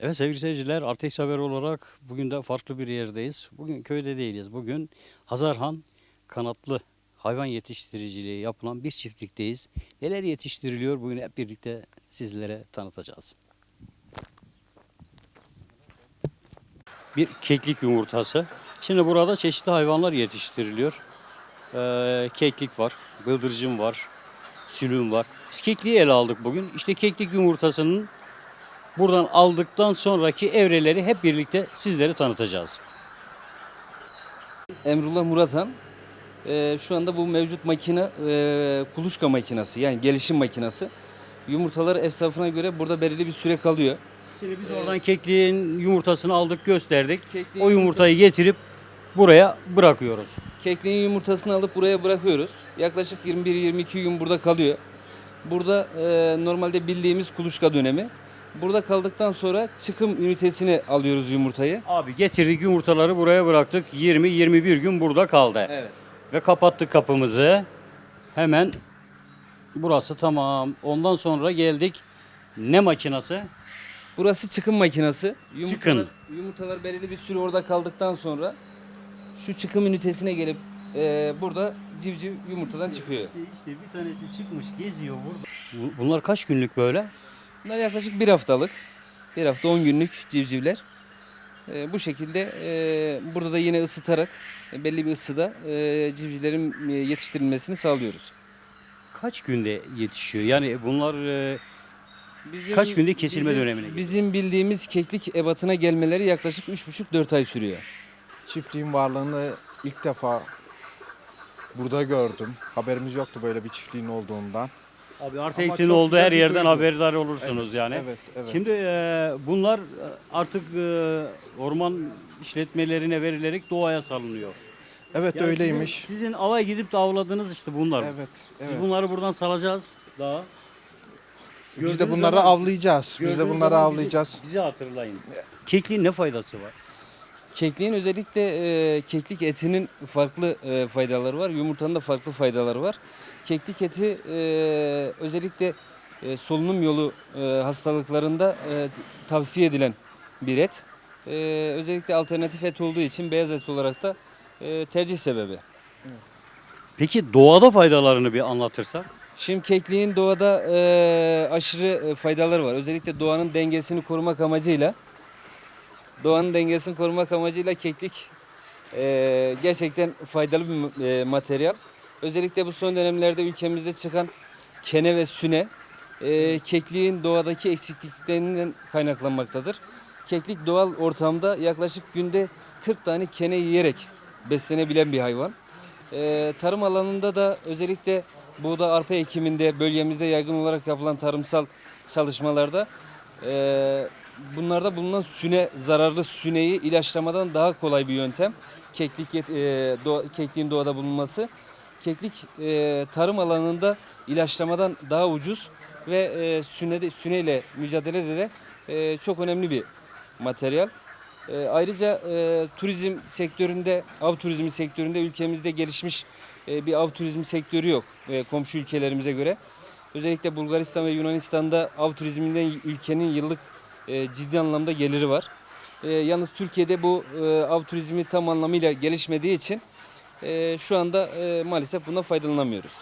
Evet sevgili seyirciler Artex Haber olarak bugün de farklı bir yerdeyiz. Bugün köyde değiliz. Bugün Hazarhan kanatlı hayvan yetiştiriciliği yapılan bir çiftlikteyiz. Neler yetiştiriliyor bugün hep birlikte sizlere tanıtacağız. Bir keklik yumurtası. Şimdi burada çeşitli hayvanlar yetiştiriliyor. Ee, keklik var, bıldırcın var, sülün var. Biz kekliği ele aldık bugün. İşte keklik yumurtasının Buradan aldıktan sonraki evreleri hep birlikte sizlere tanıtacağız. Emrullah Muratan. Ee, şu anda bu mevcut makine e, kuluçka makinesi yani gelişim makinesi. Yumurtalar efsafına göre burada belirli bir süre kalıyor. Şimdi biz oradan kekliğin yumurtasını aldık gösterdik. Kekliğin O yumurtayı getirip buraya bırakıyoruz. Kekliğin yumurtasını alıp buraya bırakıyoruz. Yaklaşık 21-22 gün burada kalıyor. Burada e, normalde bildiğimiz kuluçka dönemi. Burada kaldıktan sonra çıkım ünitesine alıyoruz yumurtayı. Abi getirdik yumurtaları buraya bıraktık. 20-21 gün burada kaldı. Evet. Ve kapattık kapımızı. Hemen burası tamam. Ondan sonra geldik. Ne makinası? Burası çıkım makinesi. Yumurtalar, Çıkın. Yumurtalar belirli bir süre orada kaldıktan sonra şu çıkım ünitesine gelip e, burada civciv yumurtadan çıkıyor. İşte, işte bir tanesi çıkmış geziyor burada. Bunlar kaç günlük böyle? Bunlar yaklaşık bir haftalık, bir hafta 10 günlük civcivler. E, bu şekilde e, burada da yine ısıtarak e, belli bir ısıda e, civcivlerin e, yetiştirilmesini sağlıyoruz. Kaç günde yetişiyor? Yani bunlar e, Bizim, Kaç günde kesilme bizim- dönemine giriyor? Bizim bildiğimiz keklik ebatına gelmeleri yaklaşık 3,5-4 ay sürüyor. Çiftliğin varlığını ilk defa burada gördüm. Haberimiz yoktu böyle bir çiftliğin olduğundan. Abi Ama Artex'in çok olduğu güzel her bir yerden duygu. haberdar olursunuz yani. Evet, evet. Şimdi e, bunlar e, artık e, orman işletmelerine verilerek doğaya salınıyor. evet Yani öyleymiş. Sizin, sizin ava gidip de avladığınız işte bunlar. Evet, evet. Biz bunları buradan salacağız daha. Biz de Gördüğünüz bunları zaman- avlayacağız. Biz gördüğünüz de bunları zaman bizi- avlayacağız. Bizi, hatırlayın. Kekliğin ne faydası var? Kekliğin özellikle e, keklik etinin farklı e, faydaları var. Yumurtanın da farklı faydaları var. Keklik eti e, özellikle e, solunum yolu e, hastalıklarında e, tavsiye edilen bir et. E, özellikle alternatif et olduğu için beyaz et olarak da e, tercih sebebi. Peki doğada faydalarını bir anlatırsak? Şimdi kekliğin doğada e, aşırı faydaları var. Özellikle doğanın dengesini korumak amacıyla doğanın dengesini korumak amacıyla keklik e, gerçekten faydalı bir e, materyal. Özellikle bu son dönemlerde ülkemizde çıkan kene ve süne e, kekliğin doğadaki eksikliklerinden kaynaklanmaktadır. Keklik doğal ortamda yaklaşık günde 40 tane kene yiyerek beslenebilen bir hayvan. E, tarım alanında da özellikle buğda arpa ekiminde bölgemizde yaygın olarak yapılan tarımsal çalışmalarda e, bunlarda bulunan süne zararlı süneyi ilaçlamadan daha kolay bir yöntem. Keklik e, doğa- kekliğin doğada bulunması. Keklik e, tarım alanında ilaçlamadan daha ucuz ve e, süne süneyle mücadele ederek e, çok önemli bir materyal. E, ayrıca e, turizm sektöründe, av turizmi sektöründe ülkemizde gelişmiş e, bir av turizmi sektörü yok e, komşu ülkelerimize göre. Özellikle Bulgaristan ve Yunanistan'da av turizminden ülkenin yıllık e, ciddi anlamda geliri var. E, yalnız Türkiye'de bu e, av turizmi tam anlamıyla gelişmediği için e, şu anda e, maalesef bundan faydalanamıyoruz.